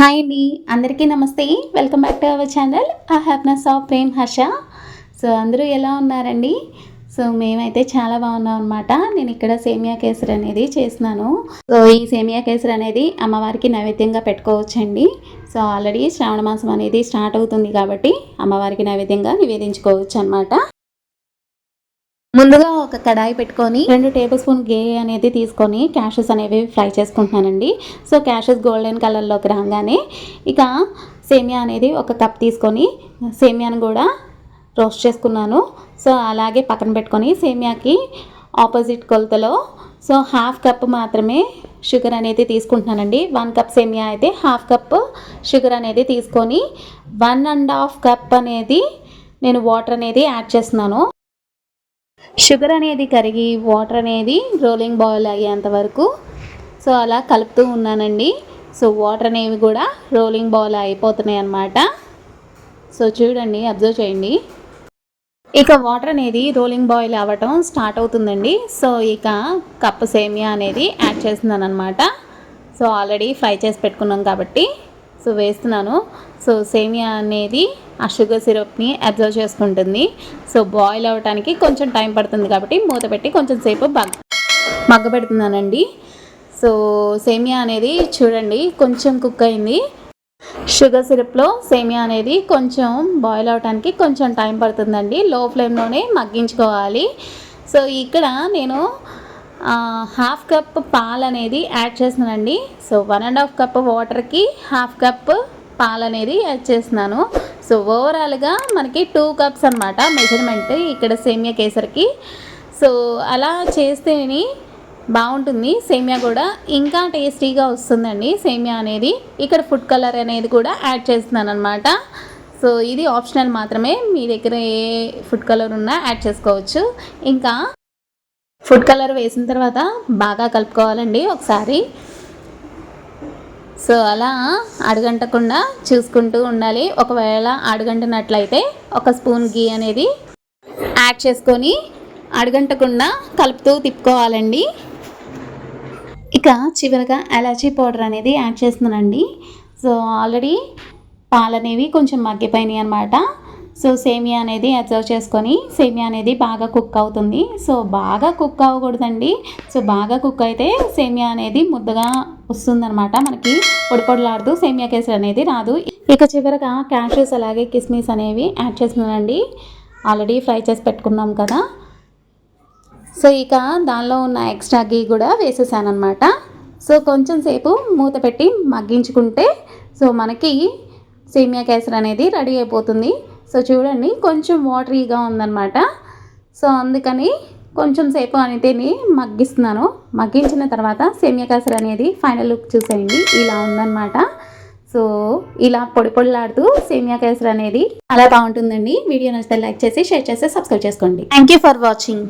Hi అండి అందరికీ నమస్తే. Welcome back to our channel ఆ happiness of Prem Harsha so అందరూ ఎలా ఉన్నారండి? సో మేమైతే చాలా బాగున్నాం అనమాట నేను ఇక్కడ సేమియా కేసరి అనేది చేసినాను సో ఈ సేమియా కేసరి అనేది అమ్మవారికి నైవేద్యంగా పెట్టుకోవచ్చండి. సో ఆల్రెడీ శ్రావణ మాసం అనేది స్టార్ట్ అవుతుంది కాబట్టి అమ్మవారికి నైవేద్యంగా నివేదించుకోవచ్చు అనమాట ముందుగా ఒక కడాయి పెట్టుకొని రెండు టేబుల్ స్పూన్ గే అనేది తీసుకొని క్యాషెస్ అనేవి ఫ్రై చేసుకుంటున్నానండి. సో క్యాషెస్ గోల్డెన్ కలర్లోకి రాగానే ఇక సేమియా అనేది ఒక కప్ తీసుకొని సేమియాను కూడా రోస్ట్ చేసుకున్నాను. సో అలాగే పక్కన పెట్టుకొని సేమియాకి ఆపోజిట్ కొలతలో సో హాఫ్ కప్ మాత్రమే షుగర్ అనేది తీసుకుంటున్నానండి. వన్ కప్ సేమియా అయితే హాఫ్ కప్ షుగర్ అనేది తీసుకొని వన్ అండ్ హాఫ్ కప్ అనేది నేను వాటర్ అనేది యాడ్ చేస్తున్నాను. షుగర్ అనేది కరిగి వాటర్ అనేది రోలింగ్ బాయిల్ అయ్యేంత వరకు. సో అలా కలుపుతూ ఉన్నానండి. సో వాటర్ అనేవి కూడా రోలింగ్ బాయిల్ అయిపోతున్నాయి అన్నమాట. సో చూడండి అబ్జర్వ్ చేయండి. ఇక వాటర్ అనేది రోలింగ్ బాయిల్ అవ్వటం స్టార్ట్ అవుతుందండి. సో ఇక కప్పు సేమియా అనేది యాడ్ చేస్తున్నాను అనమాట సో ఆల్రెడీ ఫ్రై చేసి పెట్టుకున్నాం కాబట్టి. సో వేస్తున్నాను. సో సేమియా అనేది ఆ షుగర్ సిరప్ని అబ్జర్వ్ చేసుకుంటుంది. సో బాయిల్ అవ్వడానికి కొంచెం టైం పడుతుంది కాబట్టి మూత పెట్టి కొంచెం సేపు బగ్ మగ్గబెడుతున్నానండి. సో సేమియా అనేది చూడండి కొంచెం కుక్ అయింది. షుగర్ సిరప్లో సేమియా అనేది కొంచెం బాయిల్ అవడానికి కొంచెం టైం పడుతుందండి. లో ఫ్లేమ్లోనే మగ్గించుకోవాలి. సో ఇక్కడ నేను హాఫ్ కప్ పాలు అనేది యాడ్ చేస్తున్నానండి. So one and half cup వాటర్కి హాఫ్ కప్ పాలు అనేది యాడ్ చేస్తున్నాను. సో ఓవరాల్గా మనకి టూ కప్స్ అనమాట మెజర్మెంట్ ఇక్కడ సేమియా కేసరికి. సో అలా చేస్తేని బాగుంటుంది. సేమియా కూడా ఇంకా టేస్టీగా వస్తుందండి సేమియా అనేది. ఇక్కడ ఫుడ్ కలర్ అనేది కూడా యాడ్ చేస్తున్నాను అనమాట సో ఇది ఆప్షనల్ మాత్రమే. మీ దగ్గర ఏ ఫుడ్ కలర్ ఉన్నా యాడ్ చేసుకోవచ్చు. ఇంకా ఫుడ్ కలర్ వేసిన తర్వాత బాగా కలుపుకోవాలండి ఒకసారి. సో అలా అడగంటకుండా చూసుకుంటూ ఉండాలి. ఒకవేళ అడగంటినట్లయితే ఒక స్పూన్ గీ అనేది యాడ్ చేసుకొని అడగంటకుండా కలుపుతూ తిప్పుకోవాలండి. ఇక చివరిగా ఎలాచీ పౌడర్ అనేది యాడ్ చేస్తున్నానండి. సో ఆల్రెడీ పాలు అనేవి కొంచెం మగ్గిపోయినాయి అనమాట సో సేమియా అనేది అబ్జర్వ్ చేసుకొని సేమియా అనేది బాగా కుక్ అవుతుంది. సో బాగా కుక్ అవ్వకూడదండి. సో బాగా కుక్ అయితే సేమియా అనేది ముద్దగా వస్తుందనమాట మనకి పొడి పొడిలాడుతూ సేమియా కేసరి అనేది రాదు. ఇక చివరగా క్యాషెస్ అలాగే కిస్మిస్ అనేవి యాడ్ చేస్తున్నానండి. ఆల్రెడీ ఫ్రై చేసి పెట్టుకున్నాం కదా. సో ఇక దానిలో ఉన్న ఎక్స్ట్రా గీ కూడా వేసేసాను అనమాట సో కొంచెం సేపు మూత పెట్టి మగ్గించుకుంటే సో మనకి సేమియా కేసర్ అనేది రెడీ అయిపోతుంది. సో చూడండి కొంచెం వాటరీగా ఉందన్నమాట. సో అందుకని కొంచెం సేపు అనేది మగ్గిస్తున్నాను. మగ్గించిన తర్వాత సేమియా కేసరి అనేది ఫైనల్ లుక్ చూసేయండి. ఇలా ఉందన్నమాట. సో ఇలా పొడి పొడిలాడుతూ సేమియా కేసర్ అనేది అలా బాగుంటుందండి. వీడియో నచ్చితే లైక్ చేసి షేర్ చేసి సబ్స్క్రైబ్ చేసుకోండి. Thank you for watching